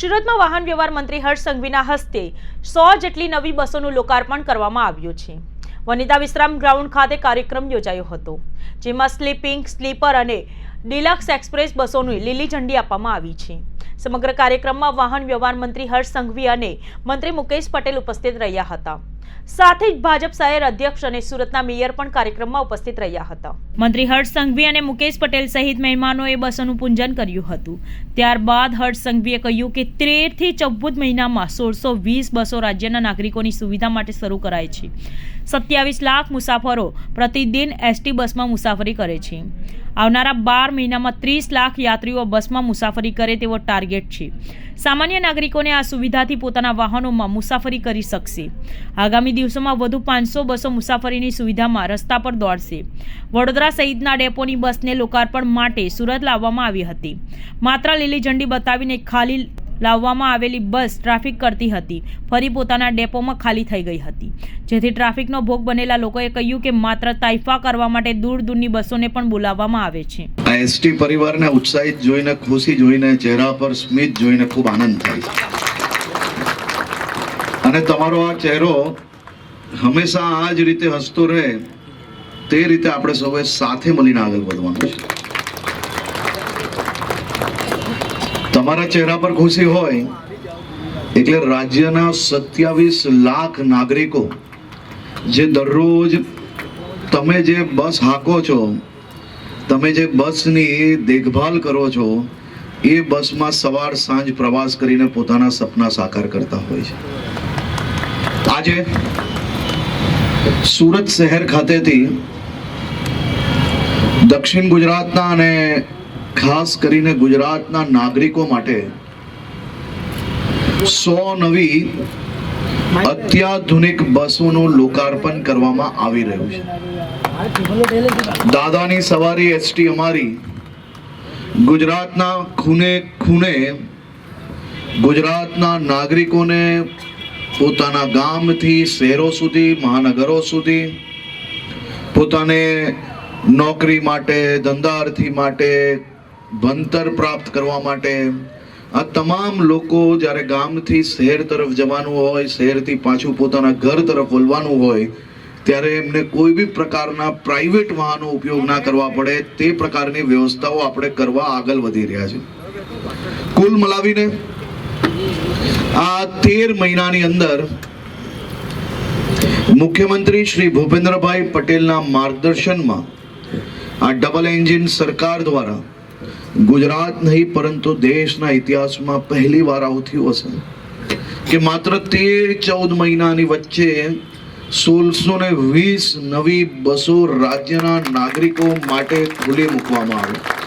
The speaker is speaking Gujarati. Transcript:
સુરતમાં વાહન વ્યવહાર મંત્રી હર્ષ સંઘવીના હસ્તે સો જેટલી નવી બસોનું લોકાર્પણ કરવામાં આવ્યું છે. વનિતા વિશ્રામ ગ્રાઉન્ડ ખાતે કાર્યક્રમ યોજાયો હતો, જેમાં સ્લીપિંગ, સ્લીપર અને ડિલક્સ એક્સપ્રેસ બસોની લીલી ઝંડી આપવામાં આવી છે. સમગ્ર કાર્યક્રમમાં વાહન વ્યવહાર મંત્રી હર્ષ સંઘવી અને મંત્રી મુકેશ પટેલ ઉપસ્થિત રહ્યા હતા. સાથે જ ભાજપ શહેર અધ્યક્ષ અને સુરતના મેયર પણ કાર્યક્રમમાં ઉપસ્થિત રહ્યા હતા. મંત્રી હર્ષ સંઘવી અને મુકેશ પટેલ સહિત મહેમાનોએ બસોનું પૂજન કર્યું હતું. ત્યારબાદ હર્ષ સંઘવીએ કહ્યું કે તેરથી ચૌદ મહિનામાં સોળસો વીસ બસો રાજ્યના નાગરિકોની સુવિધા માટે શરૂ કરાય છે. સત્યાવીસ લાખ મુસાફરો પ્રતિદિન એસટી બસમાં મુસાફરી કરે છે. આવનારા બાર મહિનામાં ત્રીસ લાખ યાત્રીઓ બસમાં મુસાફરી કરે તેવો ટાર્ગેટ છે. સામાન્ય નાગરિકોને આ સુવિધાથી પોતાના વાહનોમાં મુસાફરી કરી શકશે. આગામી દિવસોમાં વધુ પાંચસો બસો મુસાફરીની સુવિધામાં રસ્તા પર દોડશે. વડોદરા સહિતના ડેપોની બસને લોકાર્પણ માટે સુરત લાવવામાં આવી હતી. માત્ર લીલી ઝંડી બતાવીને ખાલી લાવવામાં આવેલી બસ ટ્રાફિક કરતી હતી. ફરી પોતાના ડેપોમાં ખાલી થઈ ગઈ હતી. જેથી ટ્રાફિકનો ભોગ બનેલા લોકોએ કહ્યું કે માત્ર તાઇફા કરવા માટે દૂર દૂરની બસોને પણ બોલાવવામાં આવે છે. એસટી પરિવારને ઉત્સાહિત જોઈને, ખુશી જોઈને, ચહેરા પર સ્મિત જોઈને ખૂબ આનંદ થાય અને તમારો આ ચહેરો હંમેશા આ જ રીતે હસતો રહે, તે રીતે આપણે સૌએ સાથે મળીને આગળ વધવાનું છે. તમારા ચહેરા પર ખુશી હોય, એટલે રાજ્યના સત્યાવીસ લાખ નાગરિકો જે દરરોજ તમે જે બસ હાકો છો, તમે જે બસની દેખભાલ કરો છો, એ બસમાં સવાર સાંજ પ્રવાસ કરીને પોતાના સપના સાકાર કરતા હોય છે. આજે સુરત શહેર ખાતેથી દક્ષિણ ગુજરાતના અને ખાસ કરીને ગુજરાતના નાગરિકો માટે સો નવી અત્યાધુનિક બસોનું લોકાર્પણ કરવામાં આવી રહ્યું છે. દાદાની સવારી એસટી અમારી ગુજરાતના ખૂને ખૂને ગુજરાતના નાગરિકોને પોતાના ગામથી, શહેરો સુધી, મહાનગરો સુધી, પોતાને નોકરી માટે, ધંધાર્થી માટે ભણતર પ્રાપ્ત કરવા માટે આ તમામ લોકો જ્યારે ગામથી શહેર તરફ જવાનું હોય, શહેરથી પાછું પોતાના ઘર તરફ વળવાનું હોય, ત્યારે એમને કોઈ બી પ્રકારના પ્રાઇવેટ વાહનો ઉપયોગ ના કરવા પડે. તે પ્રકારની વ્યવસ્થાઓ આપણે કરવા આગળ વધી રહ્યા છે કુલ મલાવીને આ તેર મહિનાની અંદર મુખ્યમંત્રી શ્રી ભૂપેન્દ્રભાઈ પટેલના માર્ગદર્શનમાં આ ડબલ એન્જિન સરકાર દ્વારા ગુજરાત નહીં, પરંતુ દેશના ઇતિહાસમાં પહેલી વાર આવું થયું હશે. કે માત્ર તેર ચૌદ મહિનાની વચ્ચે સોળસો ને વીસ નવી બસો રાજ્યના નાગરિકો માટે ખુલ્લી મૂકવામાં આવી.